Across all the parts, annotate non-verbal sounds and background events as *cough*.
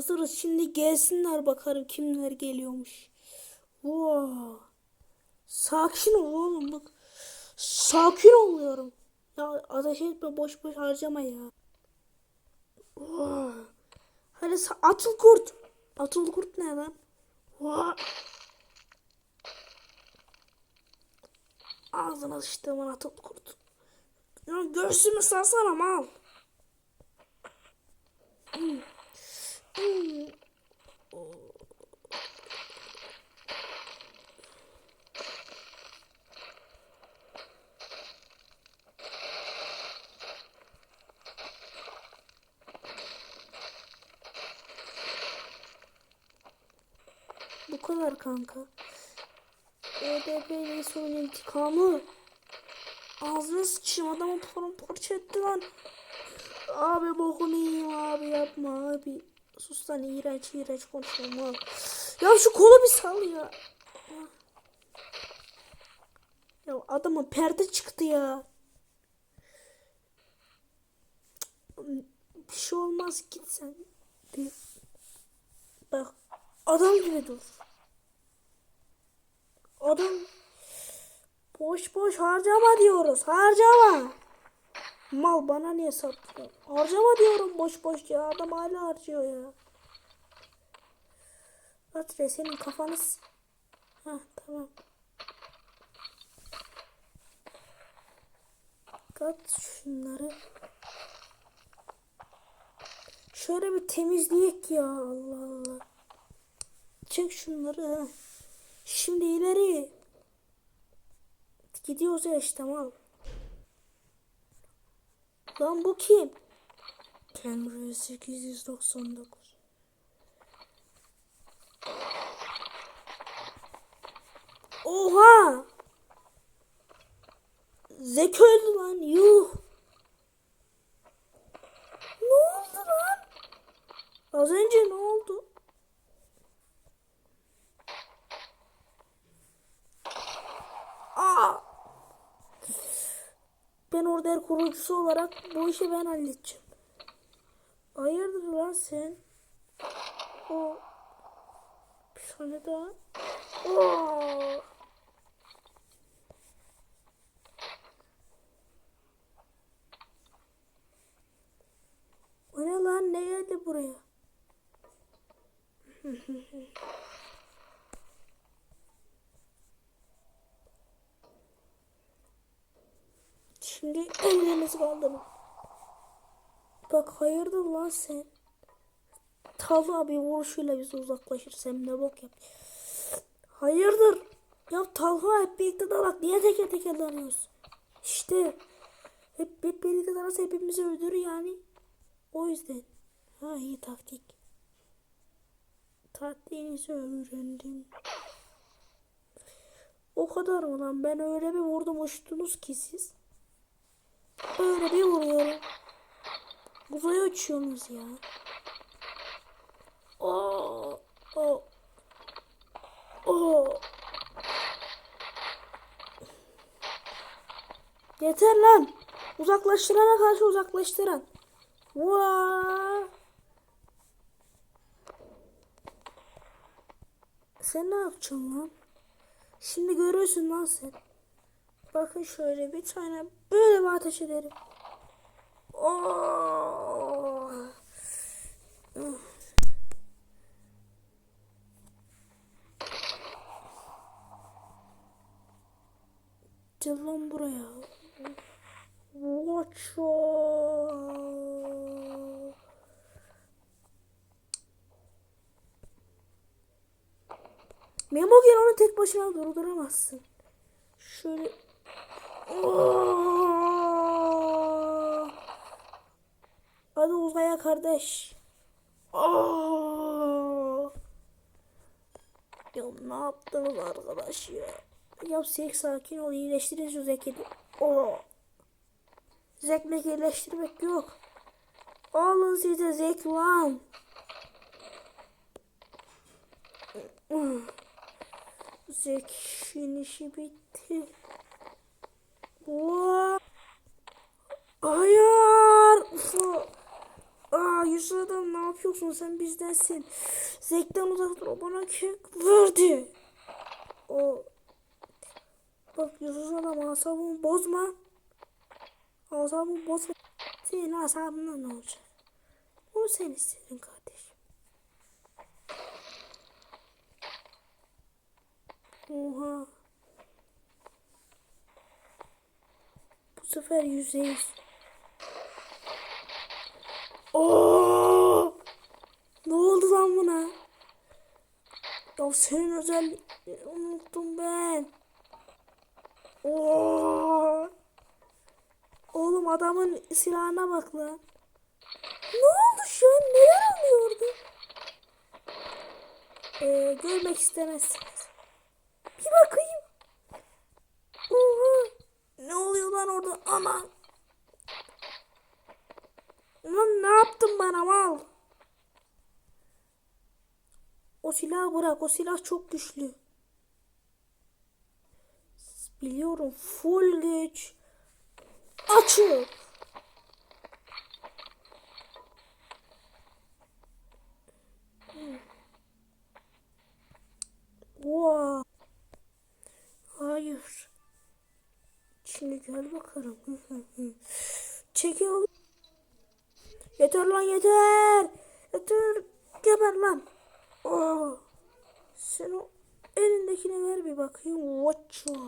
Hazırız. Şimdi gelsinler bakarım kimler geliyormuş. Wow. Sakin ol oğlum bak. Sakin oluyorum. Ya ateş etme boş boş harcama ya. Wow. Hadi atıl kurt. Atıl kurt ne lan? Wow. Ağzına sıçtığımın atıl kurt. Ya göğsümü salsana mal. Hmm. Bu kadar kanka. EDP son intikamı. Ağzına sıçayım adamı paramparça etti lan. Abi bokunu yiyeyim abi yapma abi. Sus lan iğrenç iğrenç konuşma. Ya şu kolu bir sal ya. Ya adamın perde çıktı ya. Bir şey olmaz git sen. Bak adam gibi dur. Adam boş boş harcama diyoruz. Harcama. Mal bana niye sattın? Harcama diyorum boş boş ya. Adam hala harcıyor ya. Atre senin kafanız. Ha tamam. Kat şunları. Şöyle bir temizleyek ya Allah Allah. Çek şunları. Şimdi ileri. Gidiyoruz ya işte mal. Lan bu kim? Kenry 899. Oha! Zek öldü lan yuh. Ne oldu lan? Az önce ne oldu? Aa! Ben order kurucusu olarak bu işi ben halledeceğim. Hayırdır lan sen? O bir tane daha. Oo. O ne lan ne geldi buraya? *laughs* Şimdi ellerinizi kaldırın. Bak hayırdır lan sen? Talha bir vuruşuyla bizi uzaklaşır. Sen ne bok yap. Hayırdır? Ya Talha hep birlikte dalak. Niye teker teker dalıyoruz? İşte. Hep, hep birlikte dalarsa hepimizi öldürür yani. O yüzden. Ha iyi taktik. Taktiğinizi öğrendim. O kadar mı lan? Ben öyle bir vurdum uçtunuz ki siz. Böyle bir vuruyorum. Uzaya uçuyorsunuz ya. Oo, o, o. Yeter lan. Uzaklaştırana karşı uzaklaştıran. Vaa. Sen ne yapacaksın lan? Şimdi görüyorsun lan sen. Bakın şöyle bir tane böyle bir ateş ederim. Oo. Gel lan buraya. Watcha. Memo gel onu tek başına durduramazsın. Şöyle Oo! Hadi uzaya kardeş. Oo! Ya ne yaptınız arkadaş ya? Ya Zek sakin ol iyileştirin şu Zek'i. Oo! Zek'le iyileştirmek yok. Alın size Zek lan. Zek'in işi bitti. Vaa! Hayır. Ufu. Aa Yusuf adam ne yapıyorsun? sen bizdensin. Zevkten uzak dur bana kek verdi. O Bak Yusuf adam asabımı bozma. Asabımı bozma. Senin asabından ne olacak? O sen istedin kardeşim. Oha. Sefer yüzeyiz. Oo! Ne oldu lan buna? Ya senin özelliklerini unuttum ben. Oo! Oğlum adamın silahına bak lan. Ne oldu şu an? Neler oluyordu? Ee, görmek istemezsiniz. Bir bakayım. Ne oluyor lan orada? Aman! Lan ne yaptın bana mal? O silahı bırak. O silah çok güçlü. Biliyorum. Full güç. Açık. Wow. Hayır. Şimdi gel bakalım. *laughs* Çekiyor. Yeter lan yeter. Yeter. Geber lan. Oh. Sen o elindekini ver bir bakayım. Watcha.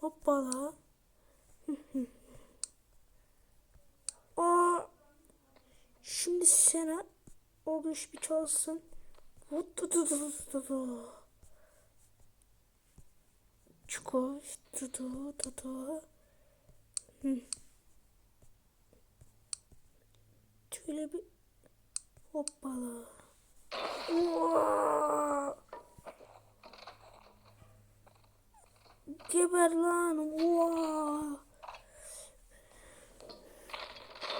Hoppala. *laughs* Aa. Şimdi sana o bir çalsın. Vutututututu. Tutu tutu. Hı. Şöyle bir hoppala. Uaa! Geber lan. Uaa!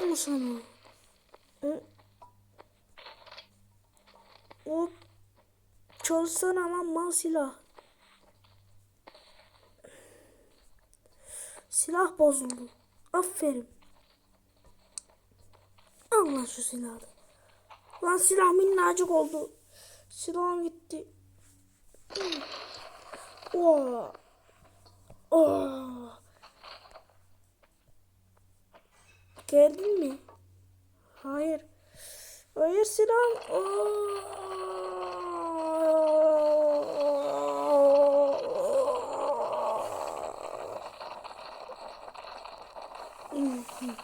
Bu sana. Hı. Hop. Çalsana lan mal silah. Silah bozuldu. Aferin. Al lan şu silahı. Lan silah minnacık oldu. Silahım gitti. Oo. Oo. Geldin mi? Hayır. Hayır silah. Oh oh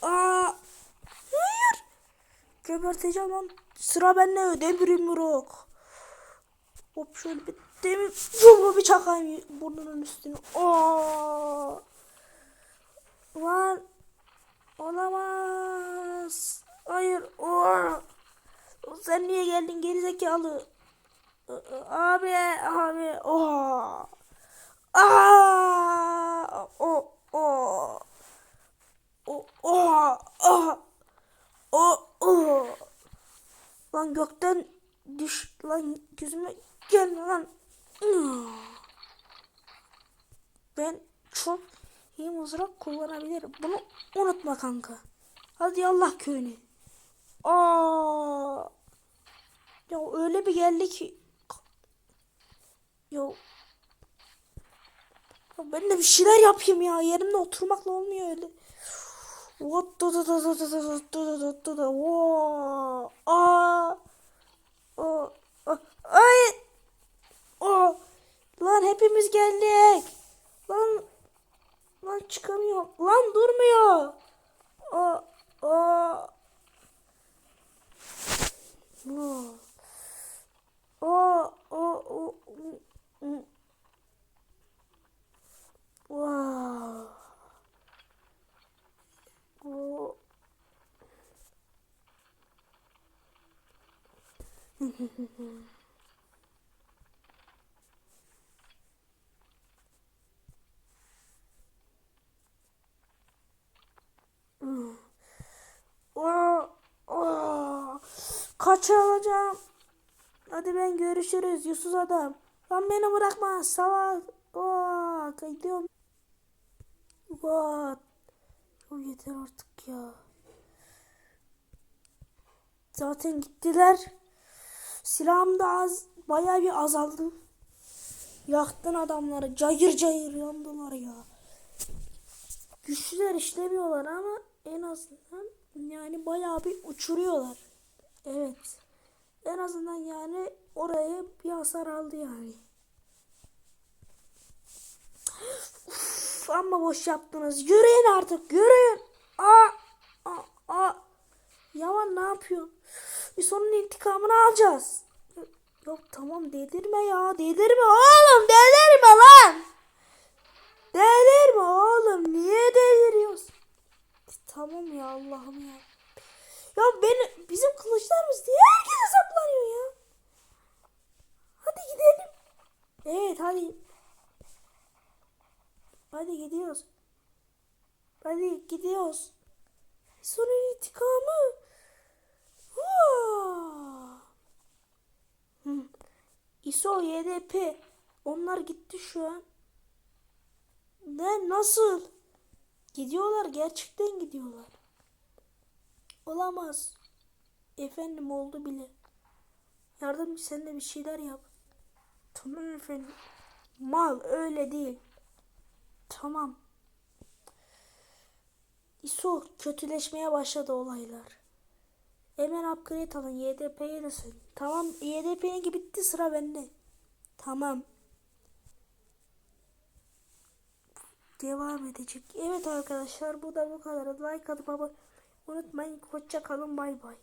Hayır! Geberteceğim lan. Sıra bende demirim yok. Hop şöyle bir demir yumru bir çakayım burnunun üstüne. Oo! Lan olamaz. Hayır. Oo! Sen niye geldin gerizekalı? Abi abi. Oo! Aa! O o o o o o Lan gökten düş lan gözüme gelme lan. Ben çok iyi mızrak kullanabilirim. Bunu unutma kanka. Hadi Allah köyüne. Aa! Ya öyle bir geldi ki. Ya ben de bir şeyler yapayım ya. Yerimde oturmakla olmuyor öyle. What da da da da da da da da da da Wow. Aa. Aa. Ay. Aa. Lan hepimiz geldik. Lan. Lan çıkamıyorum. Lan durmuyor. Aa. Aa. Aa. Aa. Aa. Oo, oo. Kaç alacağım? Hadi ben görüşürüz Yusuf adam. Lan beni bırakma salak. Oo, gidiyorum. What? O yeter artık ya. Zaten gittiler. Silahım da az, bayağı bir azaldı. Yaktın adamları. Cayır cayır yandılar ya. Güçlüler işlemiyorlar ama en azından yani bayağı bir uçuruyorlar. Evet. En azından yani oraya bir hasar aldı yani. Uf, amma boş yaptınız. Yürüyün artık yürüyün. Aa, aa, aa. Yaman ne yapıyor? Bir sonun intikamını alacağız. Yok tamam dedirme ya. Dedirme oğlum dedirme lan. Delirme oğlum niye deliriyorsun? Tamam ya Allah'ım ya. Ya beni bizim kılıçlarımız niye herkese saplanıyor ya? Hadi gidelim. Evet hadi. Hadi gidiyoruz. Hadi gidiyoruz. Sonra intikamı. Hua! Hı. ISO YDP. Onlar gitti şu an. Ne nasıl? Gidiyorlar gerçekten gidiyorlar. Olamaz. Efendim oldu bile. Yardımcı sen de bir şeyler yap. Tamam efendim. Mal öyle değil. Tamam. ISO kötüleşmeye başladı olaylar. Hemen upgrade alın. YDP'ye de söyle. Tamam YDP'ninki bitti sıra bende. Tamam. Devam edecek. Evet arkadaşlar bu da bu kadar. Like atıp abone unutmayın. Hoşça kalın. Bay bay.